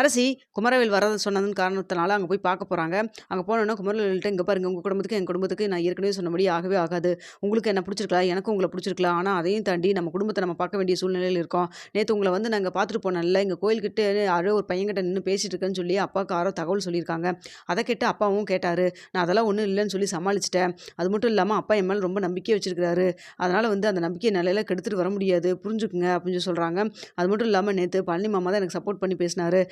அரசி குமரவேல் வரத சொன்னதன் காரணத்தினால அங்கே போய் பார்க்க போகிறாங்க அங்கே போனோன்னா குமரவேல்கிட்ட இங்கே பாருங்க உங்கள் குடும்பத்துக்கு என் குடும்பத்துக்கு நான் ஏற்கனவே சொன்னபடி ஆகவே ஆகாது. உங்களுக்கு என்ன பிடிச்சிருக்கலாம் எனக்கும் உங்களை பிடிச்சிருக்கலாம் ஆனால் அதையும் தாண்டி நம்ம குடும்பத்தை நம்ம பார்க்க வேண்டிய சூழ்நிலையில் இருக்கோம். நேற்று உங்களை வந்து நாங்கள் பார்த்துட்டு போனோம்ல எங்கள் கோயில்கிட்ட யாரோ ஒரு பையன்கிட்ட நின்று பேசிட்டு இருக்கேன்னு சொல்லி அப்பாவுக்கு ஆரோ தகவல் சொல்லியிருக்காங்க. அதை கேட்டு அப்பாவும் கேட்டார். நான் அதெல்லாம் ஒன்றும் இல்லைன்னு சொல்லி சமாளிச்சிட்டேன். அது மட்டும் இல்லாமல் அப்பா என் மேலே ரொம்ப நம்பிக்கை வச்சிருக்கிறாரு. அதனால் வந்து அந்த நம்பிக்கை நிலையில கெடுத்துட்டு வர முடியாது. புரிஞ்சுக்குங்க அப்படின்னு சொல்கிறாங்க அது மட்டும் இல்லாமல் நேற்று பழனி மாமா தான் எனக்கு சப்போர்ட் பண்ணி பேசினாரு.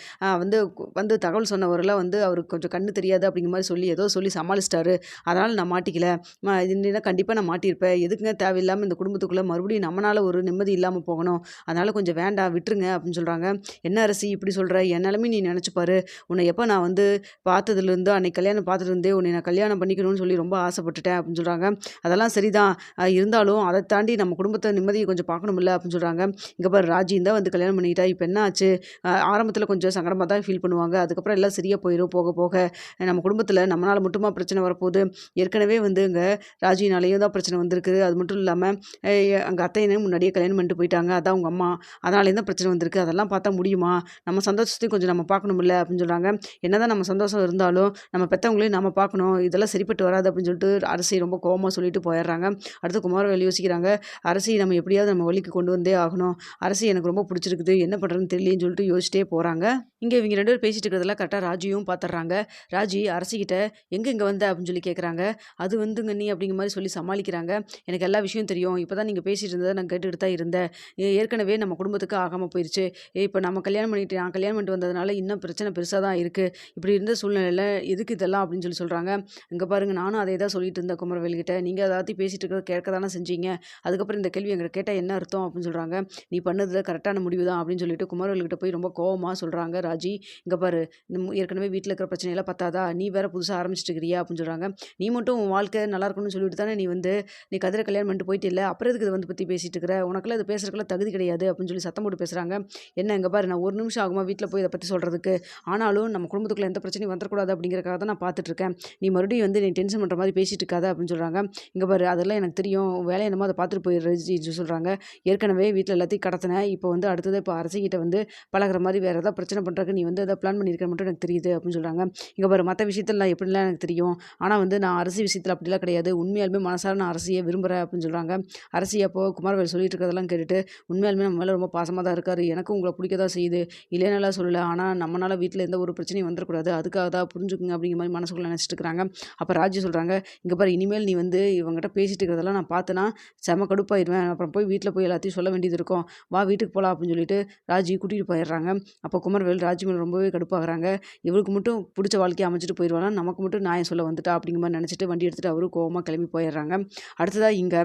வந்து வந்து தகவல் சொன்னவரெல்லாம் வந்து அவருக்கு கொஞ்சம் கண்ணு தெரியாது அப்படிங்கிற மாதிரி சொல்லி ஏதோ சொல்லி சமாளிச்சிட்டாரு. அதனால் நான் மாட்டிக்கல. கண்டிப்பாக நான் மாட்டியிருப்பேன். எதுக்குங்க தேவையில்லாமல் இந்த குடும்பத்துக்குள்ளே மறுபடியும் நம்மளால் ஒரு நிம்மதி இல்லாமல் போகணும். அதனால் கொஞ்சம் வேண்டாம் விட்டுருங்க அப்படின்னு சொல்கிறாங்க என்ன அரசி இப்படி சொல்கிற என்னாலுமே நீ நினச்சிப்பாரு உன்னை எப்போ நான் வந்து பார்த்ததுலேருந்து அன்னைக்கு கல்யாணம் பார்த்துட்டு உன்னை நான் கல்யாணம் பண்ணிக்கணும்னு சொல்லி ரொம்ப ஆசைப்பட்டுட்டேன் அப்படின்னு சொல்கிறாங்க அதெல்லாம் சரிதான். இருந்தாலும் அதை தாண்டி நம்ம குடும்பத்தை நிம்மதியை கொஞ்சம் பார்க்கணுமில்ல அப்படின்னு சொல்கிறாங்க இங்கே பாரு ராஜி தான் வந்து கல்யாணம் பண்ணிக்கிட்டா இப்போ என்ன ஆச்சு? ஆரம்பத்தில் கொஞ்சம் சங்கடமாக தான் ஃபீல் பண்ணுவாங்க. அதுக்கப்புறம் எல்லாம் சரியாக போயிடும் போக போக நம்ம குடும்பத்தில் நம்மளால் மட்டுமா பிரச்சனை வரப்போகுது? ஏற்கனவே வந்து இங்கே ராஜினாலேயும் தான் பிரச்சனை வந்திருக்கு. அது மட்டும் இல்லாமல் அங்கே அத்தையனையும் முன்னாடியே கல்யாணம் பண்ணிட்டு போயிட்டாங்க. அதான் உங்கள் அம்மா. அதனாலேயும் தான் பிரச்சனை வந்திருக்கு. அதெல்லாம் பார்த்தா முடியுமா? நம்ம சந்தோஷத்தையும் கொஞ்சம் நம்ம பார்க்கணுமில்ல அப்படின்னு சொல்கிறாங்க என்னதான் நம்ம சந்தோஷம் இருந்தாலும் நம்ம பெற்றவங்களையும் நம்ம பார்க்கணும். இதெல்லாம் சரிப்பட்டு வராது அப்படின்னு சொல்லிட்டு அரசி ரொம்ப கோவமாக சொல்லிட்டு போயிடுறாங்க. அடுத்து குமாரவேல் யோசிக்கிறாங்க. அரசி நம்ம எப்படியாவது நம்ம வழிக்கு கொண்டு வந்தே ஆகணும். அரசி எனக்கு ரொம்ப பிடிச்சிருக்குது. என்ன பண்ணுறதுன்னு தெரியலன்னு சொல்லிட்டு யோசிச்சிட்டே போகிறாங்க இங்கே இவங்க ரெண்டு பேரும் பேசிட்டு இருக்கிறதெல்லாம் கரெக்டாக ராஜியும் பார்த்துட்றாங்க ராஜி அரசிக்கிட்ட எங்கே இங்கே வந்த? அப்படின்னு சொல்லி கேட்குறாங்க அது வந்துங்க நீ அப்படிங்கிற மாதிரி சொல்லி சமாளிக்கிறாங்க. எனக்கு எல்லா விஷயம் தெரியும். இப்போ தான் நீங்கள் பேசிட்டு இருந்ததை நான் கேட்டுக்கிட்டு தான் இருந்தேன். ஏற்கனவே நம்ம குடும்பத்துக்கு ஆகாமல் போயிடுச்சு இப்போ நம்ம கல்யாணம் பண்ணிட்டு நான் கல்யாணம் பண்ணிட்டு வந்ததுனால இன்னும் பிரச்சனை பெருசாக தான் இருக்குது இப்படி இருந்த சூழ்நிலையில் எதுக்கு இதெல்லாம் அப்படின்னு சொல்லி சொல்கிறாங்க இங்கே பாருங்க நானும் அதே தான் சொல்லிட்டு இருந்தேன் குமரவேல்கிட்ட. நீங்கள் அதாவது பேசிட்டு இருக்கிறத கேட்க தானே செஞ்சீங்க. அதுக்கப்புறம் இந்த கேள்வி எங்களை கேட்டால் என்ன அர்த்தம்? அப்படின்னு சொல்கிறாங்க நீ பண்ணதில் கரெக்டான முடிவு தான் அப்படின்னு சொல்லிட்டு குமரவேல்கிட்ட போய் ரொம்ப கோவமாக சொல்கிறாங்க ராஜி இங்கே பாரு ஏற்கனவே வீட்டில் இருக்கிற பிரச்சனையெல்லாம் பத்தாதா? நீ வேற புதுசாக ஆரம்பிச்சிட்டுக்கிறியா அப்படின்னு சொல்கிறாங்க நீ மட்டும் உன் வாழ்க்கை நல்லா இருக்கணும்னு சொல்லிட்டு தானே நீ வந்து நீ கதிரை கல்யாணம் பண்ணிட்டு போயிட்டு இல்லை? அப்புறம் இதுக்கு இதை வந்து பற்றி பேசிட்டு இருக்கிற? உனக்குலாம் இது பேசுறதுக்குலாம் தகுதி கிடையாது. அப்படின்னு சொல்லி சத்தம் போட்டு பேசுகிறாங்க என்ன இங்கே பாரு நான் ஒரு நிமிஷம் ஆகுமா வீட்டில் போய் இதை பற்றி சொல்கிறதுக்கு ஆனாலும் நம்ம குடும்பத்துக்குள்ள எந்த பிரச்சனையும் வந்துடக்கூடாது அப்படிங்கிறக்காக தான் நான் பார்த்துட்ருக்கேன் நீ மறுபடியும் வந்து நீ டென்ஷன் பண்ணுற மாதிரி பேசிட்டு இருக்காத அப்படின்னு சொல்கிறாங்க இங்கே பாரு அதெல்லாம் எனக்கு தெரியும். வேலையை என்னமோ அதை பார்த்துட்டு போயிடுச்சு சொல்கிறாங்க ஏற்கனவே வீட்டில் எல்லாத்தையும் கடத்தினேன். இப்போ வந்து அடுத்தது இப்போ அரசிக்கிட்ட வந்து பழகுற மாதிரி வேறு ஏதாவது பிரச்சனை பண்ணுறக்கு நீ வந்து அதை பிளான் பண்ணியிருக்க மட்டும் எனக்கு தெரியுது அப்படின்னு சொல்கிறாங்க இங்கே பாரு மற்ற விஷயத்தில் நான் எப்படிலாம் எனக்கு தெரியும்? ஆனால் வந்து நான் அரசி விஷயத்தில் அப்படிலாம் கிடையாது. உண்மையாலுமே மனசார நான் அரசியை விரும்புகிறேன் அப்படின்னு சொல்கிறாங்க அரசி அப்போ குமாரவேல் சொல்லிட்டு இருக்கிறதெல்லாம் கேட்டுட்டு உண்மையாலுமே நம்ம மேலே ரொம்ப பாசமாக தான் இருக்கார். எனக்கும் உங்களை பிடிக்க தான் செய்யுது. இல்லைனாலாம் சொல்லலை. ஆனால் நம்மளால் வீட்டில் எந்த ஒரு பிரச்சனையும் வந்துடக்கூடாது அதுக்காக தான் புரிஞ்சுக்குங்க அப்படிங்கிற மாதிரி மனசுக்குள்ளே நினச்சிட்டு இருக்கிறாங்க. அப்போ ராஜி சொல்கிறாங்க இங்கே பாரு இனிமேல் நீ வந்து இவங்ககிட்ட பேசிட்டு இருக்கிறதெல்லாம் நான் பார்த்தேன்னா செம கடுப்பாயிடுவேன் அப்புறம் போய் வீட்டில் போய் எல்லாத்தையும் சொல்ல வேண்டியது இருக்கும். வா வீட்டுக்கு போகலாம் அப்படின்னு சொல்லிட்டு ராஜி கூட்டிகிட்டு போயிடுறாங்க. அப்போ குமரவேல் ராஜி மேலே ரொம்பவே கடுப்பாகிறாங்க. இவருக்கு மட்டும் பிடிச்ச வாழ்க்கையை அமைச்சிட்டு போயிடுவானா நமக்கு மட்டும் நியாயம் சொல்ல வந்துட்டா? அப்படிங்கிற மாதிரி நினச்சிட்டு வண்டி எடுத்துகிட்டு அவரும் கோவமாக கிளம்பி போயிடுறாங்க. அடுத்ததாக இங்கே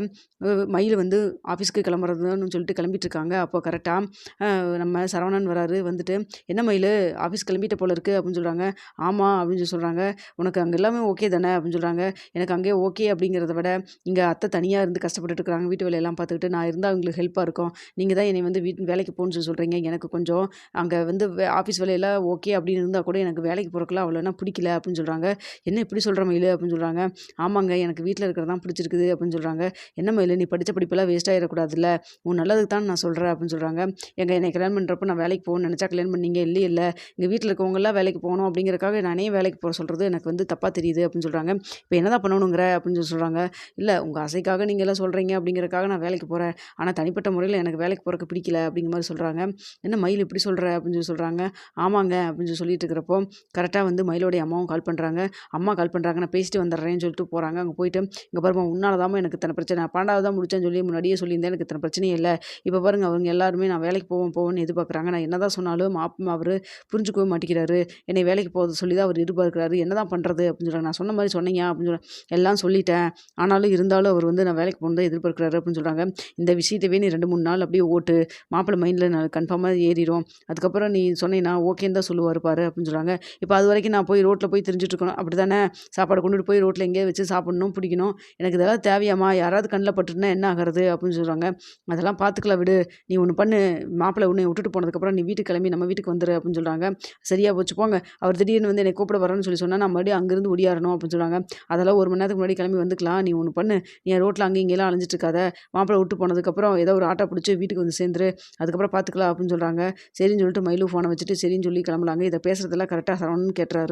மயில் வந்து ஆஃபீஸ்க்கு கிளம்புறதுன்னு சொல்லிட்டு கிளம்பிட்டு இருக்காங்க அப்போ கரெக்டாக நம்ம சரவணன் வராரு வந்துட்டு என்ன மயில் ஆஃபீஸ் கிளம்பிட்ட போல இருக்குது அப்படின்னு சொல்கிறாங்க ஆமாம் அப்படின்னு சொல்லி சொல்கிறாங்க உனக்கு அங்கே எல்லாமே ஓகே தானே? அப்படின்னு சொல்கிறாங்க எனக்கு அங்கே ஓகே அப்படிங்கிறத விட இங்கே அத்தை தனியாக இருந்து கஷ்டப்பட்டுட்டு இருக்கிறாங்க. வீட்டு வேலையெல்லாம் பார்த்துக்கிட்டு நான் இருந்தால் அவங்களுக்கு ஹெல்ப்பாக இருக்கும். நீங்கள் தான் என்னை வந்து வீட்டு வேலைக்கு போகணுன்னு சொல்லி சொல்கிறீங்க எனக்கு கொஞ்சம் அங்கே வந்து ஆஃபீஸ் வேலையெல்லாம் ஓகே அப்படின்னு இருந்தால் கூட எனக்கு வேலைக்கு போகிறக்குலாம் அவ்வளோனா பிடிக்கல அப்படின்னு சொல்கிறாங்க என்ன இப்படி சொல்கிற மயில்? அப்படின்னு சொல்கிறாங்க ஆமாங்க எனக்கு வீட்டில் இருக்கிறது தான் பிடிச்சிருக்குது அப்படின்னு சொல்கிறாங்க என்ன மயில் நீ படித்த படிப்பெல்லாம் வேஸ்ட் ஆகிடக்கூடாதுல்ல உன் நல்லதுக்கு தான் நான் சொல்கிறேன் அப்படின்னு சொல்கிறாங்க எங்கள் என்னை கல்யாணம் பண்ணுறப்ப நான் வேலைக்கு போகணும்னு நினச்சா கல்யாணம் பண்ணீங்க? இல்லை இல்லை. எங்கள் வீட்டில் இருக்கவங்கலாம் வேலைக்கு போகணும் அப்படிங்கிறக்காக நானே வேலைக்கு போக சொல்கிறது எனக்கு வந்து தப்பாக தெரியுது அப்படின்னு சொல்கிறாங்க இப்போ என்னதான் பண்ணணுங்கிற? அப்படின்னு சொல்லி சொல்கிறாங்க இல்லை உங்கள் ஆசைக்காக நீங்கள் எல்லாம் சொல்கிறீங்க அப்படிங்கிறக்காக நான் வேலைக்கு போகிறேன் ஆனால் தனிப்பட்ட முறையில் எனக்கு வேலைக்கு போகிறக்கு பிடிக்கல அப்படிங்கிற மாதிரி சொல்கிறாங்க என்ன மயில் இப்படி சொல்கிற அப்படின்னு சொல்லி சொல்கிறாங்க ஆமாங்க அப்படின்னு சொல்லிட்டு இருக்கிறப்போ கரெக்டாக வந்து மயிலோடைய அம்மாவும் கால் பண்ணுறாங்க அம்மா கால் பண்ணுறாங்க நான் பேசிட்டு வந்துடுறேன்னு சொல்லிட்டு போகிறாங்க அங்கே போயிட்டு இங்கே பாருமா உன்னால தான் எனக்கு இத்தனை பிரச்சனை. நான் பன்னெண்டாவது தான் முடிச்சேன்னு சொல்லி முன்னாடியே சொல்லியிருந்தேன். எனக்கு இத்தனை பிரச்சனையே இல்லை. இப்போ பாருங்க அவங்க எல்லாருமே நான் வேலைக்கு போவோம் போவோம்னு எதிர்பார்க்குறாங்க. நான் என்னதான் சொன்னாலும் மாப் அவர் புரிஞ்சுக்கவே மாட்டேங்கிறாரு. என்னை வேலைக்கு போகிறது சொல்லி தான் அவர் எதிர்பார்க்குறாரு. என்னதான் பண்ணுறது அப்படின்னு சொல்கிறாங்க நான் சொன்ன மாதிரி சொன்னீங்க அப்படின்னு சொல்லி எல்லாம் சொல்லிட்டேன். ஆனாலும் இருந்தாலும் அவர் வந்து நான் வேலைக்கு போகணும் தான் எதிர்பார்க்குறாரு அப்படின்னு சொல்கிறாங்க இந்த விஷயத்தவே நீ ரெண்டு மூணு நாள் அப்படியே ஓட்டு. மாப்பிள்ளை மைண்டில் நான் கன்ஃபார்மாக ஏறிடும் அதுக்கப்புறம் நீ சொன்ன சொன்னீங்கன்னா ஓகேன்னு தான் சொல்லுவார் பாரு அப்படின்னு சொல்கிறாங்க இப்போ அது வரைக்கும் நான் போய் ரோட்டில் போய் தெரிஞ்சுட்ருக்கணும் அப்படி தானே சாப்பாடு கொண்டுட்டு போய் ரோட்டில் எங்கேயே வச்சு சாப்பிடணும் பிடிக்கணும். எனக்கு இதெல்லாம் தேவையாம்மா யாராவது கண்ணில் பட்டுட்டுனா என்ன ஆகிறது அப்படின்னு சொல்கிறாங்க அதெல்லாம் பார்த்துக்கலாம் விடு. நீ ஒன்று பண்ணு. மாப்பிள்ளை ஒன்று விட்டுட்டு போனதுக்கப்புறம் நீ வீட்டுக்கு கிளம்பி நம்ம வீட்டுக்கு வந்துடு அப்படின்னு சொல்கிறாங்க சரியாக போச்சு போங்க. அவர் திடீர்னு வந்து என்னை கூப்பிட வரேன்னு சொல்லி சொன்னால் நான் மறுபடியும் அங்கேருந்து ஒடியாரணும் அப்படின்னு சொல்கிறாங்க அதெல்லாம் ஒரு மணி நேரத்துக்கு முன்னாடி கிளம்பி வந்துக்கலாம். நீ ஒன்று பண்ணு. நீ ரோட்டில் அங்கே இங்கேயெல்லாம் அலைஞ்சிட்டு இருக்காத. மாப்பிள்ளை விட்டு போனதுக்கப்புறம் ஏதோ ஒரு ஆட்டோ பிடிச்சி வீட்டுக்கு வந்து சேர்ந்துரு. அதுக்கப்புறம் பார்த்துக்கலாம் அப்படின்னு சொல்கிறாங்க சரின்னு சொல்லிட்டு மயிலு ஃபோனை வச்சுட்டு முடிச்சுட்டு சரின்னு சொல்லி கிளம்புனாங்க. இதை பேசுறதெல்லாம் கரெக்டாக சரவணன் கேட்டுறாரு.